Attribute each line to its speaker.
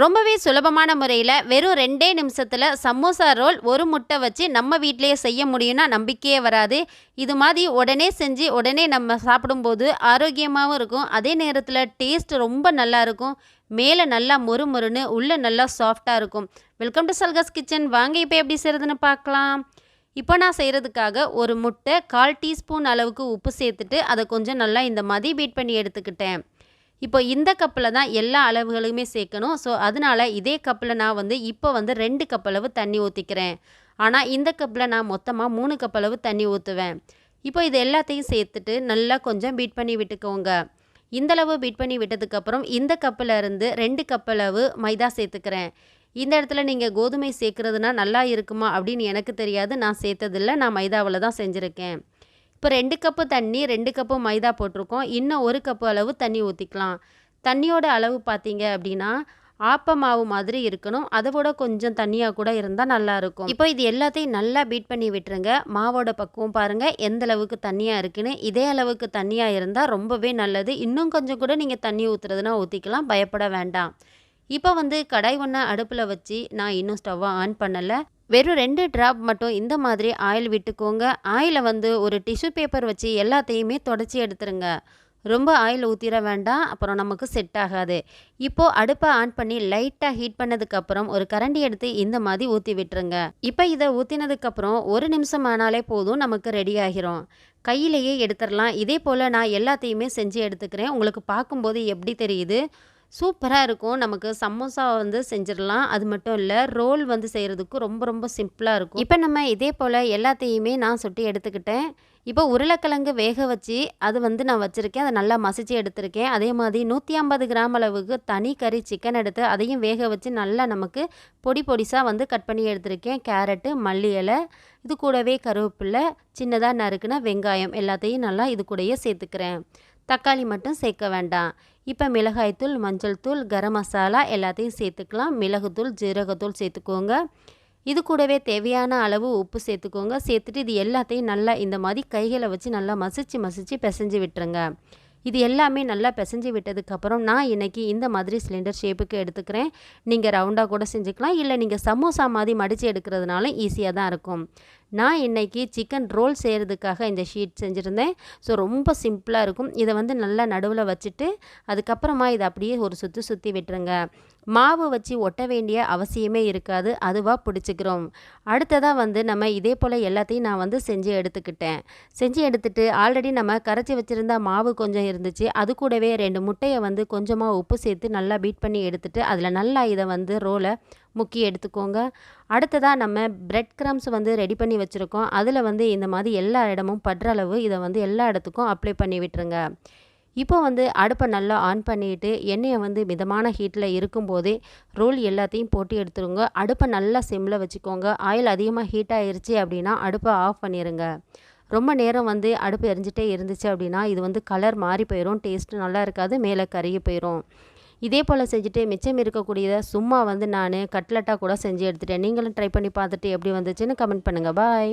Speaker 1: ரொம்பவே சுலபமான முறையில் வெறும் ரெண்டே நிமிஷத்தில் சமோசா ரோல் ஒரு முட்டை வச்சு நம்ம வீட்டிலேயே செய்ய முடியும்னா நம்பிக்கையே வராது. இது மாதிரி உடனே செஞ்சு உடனே நம்ம சாப்பிடும்போது ஆரோக்கியமாகவும் இருக்கும். அதே நேரத்தில் டேஸ்ட் ரொம்ப நல்லா இருக்கும். மேலே நல்லா மொறு மொறுன்னு உள்ளே நல்லா சாஃப்டாக இருக்கும். Welcome to Salgas Kitchen. வாங்க இப்போ எப்படி செய்கிறதுன்னு பார்க்கலாம். இப்போ நான் செய்கிறதுக்காக ஒரு முட்டை கால் டீஸ்பூன் அளவுக்கு உப்பு சேர்த்துட்டு அதை கொஞ்சம் நல்லா இந்த மாதிரி பீட் பண்ணி எடுத்துக்கிட்டேன். இப்போ இந்த கப்பில் தான் எல்லா அளவுகளுமே சேர்க்கணும். ஸோ அதனால் இதே கப்பில் நான் வந்து இப்போ வந்து ரெண்டு கப் அளவு தண்ணி ஊற்றிக்கிறேன் ஆனால் இந்த கப்பில் நான் மொத்தமாக மூணு கப் அளவு தண்ணி ஊற்றுவேன் இப்போ இது எல்லாத்தையும் சேர்த்துட்டு நல்லா கொஞ்சம் பீட் பண்ணி விட்டுக்கோங்க. இந்தளவு பீட் பண்ணி விட்டதுக்கப்புறம் இந்த கப்பில் இருந்து ரெண்டு கப் அளவு மைதா சேர்த்துக்கிறேன். இந்த இடத்துல நீங்கள் கோதுமை சேர்க்குறதுனா நல்லா இருக்குமா அப்படின்னு எனக்கு தெரியாது. நான் சேர்த்ததில்ல. நான் மைதாவில் தான் செஞ்சுருக்கேன். இப்போ ரெண்டு கப்பு தண்ணி ரெண்டு கப்பு மைதா போட்டிருக்கோம். இன்னும் ஒரு கப்பு அளவு தண்ணி ஊற்றிக்கலாம் தண்ணியோட அளவு பார்த்தீங்க அப்படின்னா ஆப்ப மாவு மாதிரி இருக்கணும். அதை விட கொஞ்சம் தண்ணியாக கூட இருந்தால் நல்லாயிருக்கும் இப்போ இது எல்லாத்தையும் நல்லா பீட் பண்ணி விட்டுருங்க. மாவோட பக்குவம் பாருங்கள் எந்த அளவுக்கு தண்ணியாக இருக்குன்னு. இதே அளவுக்கு தண்ணியாக இருந்தால் ரொம்பவே நல்லது. இன்னும் கொஞ்சம் கூட நீங்கள் தண்ணி ஊற்றுறதுனா ஊற்றிக்கலாம் பயப்பட வேண்டாம். இப்போ வந்து கடாய் ஒன்று அடுப்பில் வச்சு நான் இன்னும் ஸ்டவ்வை ஆன் பண்ணலை. வெறும் ரெண்டு ட்ராப் மட்டும் இந்த மாதிரி ஆயில் விட்டுக்கோங்க. ஆயிலை வந்து ஒரு டிஷ்யூ பேப்பர் வச்சு எல்லாத்தையுமே தொடச்சி எடுத்துருங்க. ரொம்ப ஆயில் ஊற்றிட வேண்டாம் அப்புறம் நமக்கு செட் ஆகாது. இப்போது அடுப்பை ஆன் பண்ணி லைட்டாக ஹீட் பண்ணதுக்கப்புறம் ஒரு கரண்டி எடுத்து இந்த மாதிரி ஊற்றி விட்டுருங்க. இப்போ இதை ஊற்றினதுக்கப்புறம் ஒரு நிமிஷம் ஆனாலே போதும் நமக்கு ரெடி ஆகிரும். கையிலேயே எடுத்துடலாம் இதே போல் நான் எல்லாத்தையுமே செஞ்சு எடுத்துக்கிறேன். உங்களுக்கு பார்க்கும்போது எப்படி தெரியுது? சூப்பராக இருக்கும். நமக்கு சமோசா வந்து செஞ்சிடலாம். அது மட்டும் இல்லை ரோல் வந்து செய்கிறதுக்கு ரொம்ப ரொம்ப சிம்பிளாக இருக்கும். இப்போ நம்ம இதே போல் எல்லாத்தையுமே நான் சுட்டி எடுத்துக்கிட்டேன். இப்போ உருளைக்கிழங்கு வேக வச்சு அது வந்து நான் வச்சுருக்கேன். அதை நல்லா மசிச்சு எடுத்திருக்கேன். அதே மாதிரி நூற்றி ஐம்பது கிராம் அளவுக்கு தனி கறி சிக்கன் எடுத்து அதையும் வேக வச்சு நல்லா நமக்கு பொடி பொடிசாக வந்து கட் பண்ணி எடுத்திருக்கேன். கேரட்டு மல்லி இலை இது கூடவே கருவேப்பில்லை சின்னதாக நறுக்குன வெங்காயம் எல்லாத்தையும் நல்லா இது கூடயே சேர்த்துக்கிறேன். தக்காளி மட்டும் சேர்க்க வேண்டாம். இப்போ மிளகாய்த்தூள் மஞ்சள் தூள் கரம் மசாலா எல்லாத்தையும் சேர்த்துக்கலாம். மிளகுத்தூள் ஜீரகத்தூள் சேர்த்துக்கோங்க. இது கூடவே தேவையான அளவு உப்பு சேர்த்துக்கோங்க. சேர்த்துட்டு இது எல்லாத்தையும் நல்லா இந்த மாதிரி கைகளை வச்சு நல்லா மசிச்சு மசிச்சு பிசைஞ்சு விட்டுருங்க. இது எல்லாமே நல்லா பிசைஞ்சு விட்டதுக்கப்புறம் நான் இன்றைக்கி இந்த மாதிரி சிலிண்டர் ஷேப்புக்கு எடுத்துக்கிறேன். நீங்கள் ரவுண்டாக கூட செஞ்சுக்கலாம். இல்லை நீங்கள் சமோசா மாதிரி மடித்து எடுக்கிறதுனால ஈஸியாக தான் இருக்கும். நான் இன்றைக்கி சிக்கன் ரோல் செய்கிறதுக்காக இந்த ஷீட் செஞ்சுருந்தேன். ஸோ ரொம்ப சிம்பிளாக இருக்கும். இதை வந்து நல்லா நடுவில் வச்சுட்டு அதுக்கப்புறமா இதை அப்படியே ஒரு சுற்றி சுற்றி விட்டுருங்க. மாவு வச்சு ஒட்ட வேண்டிய அவசியமே இருக்காது. அதுவாக பிடிச்சிக்கிறோம். அடுத்ததாக வந்து நம்ம இதே போல் எல்லாத்தையும் நான் வந்து செஞ்சு எடுத்துக்கிட்டேன். செஞ்சு எடுத்துட்டு ஆல்ரெடி நம்ம கரைச்சி வச்சுருந்தா மாவு கொஞ்சம் இருந்துச்சு. அது கூடவே ரெண்டு முட்டையை வந்து கொஞ்சமாக உப்பு சேர்த்து நல்லா பீட் பண்ணி எடுத்துகிட்டு அதில் நல்லா இதை வந்து ரோலை முக்கி எடுத்துக்கோங்க. அடுத்ததாக நம்ம பிரெட் க்ரம்ஸ் வந்து ரெடி பண்ணி வச்சுருக்கோம். அதில் வந்து இந்த மாதிரி எல்லா இடமும் படுற அளவு இதை வந்து எல்லா இடத்துக்கும் அப்ளை பண்ணி விட்டுருங்க. இப்போ வந்து அடுப்பை நல்லா ஆன் பண்ணிவிட்டு எண்ணெயை வந்து மிதமான ஹீட்டில் இருக்கும்போதே ரோல் எல்லாத்தையும் போட்டு எடுத்துருங்க. அடுப்பை நல்லா சிம்மில் வச்சுக்கோங்க. ஆயில் அதிகமாக ஹீட் ஆயிடுச்சு அப்படின்னா அடுப்பை ஆஃப் பண்ணிடுங்க ரொம்ப நேரம் வந்து அடுப்பு எரிஞ்சிட்டே இருந்துச்சு அப்படின்னா இது வந்து கலர் மாறி போயிடும் டேஸ்ட்டு நல்லா இருக்காது. மேலே கருகி போயிடும் இதே போல் செஞ்சுட்டு மிச்சம் இருக்கக்கூடியதை சும்மா வந்து நான் கட்லெட்டாக கூட செஞ்சு எடுத்துட்டேன். நீங்களும் ட்ரை பண்ணி பார்த்துட்டு எப்படி வந்துச்சுன்னு கமெண்ட் பண்ணுங்கள் பாய்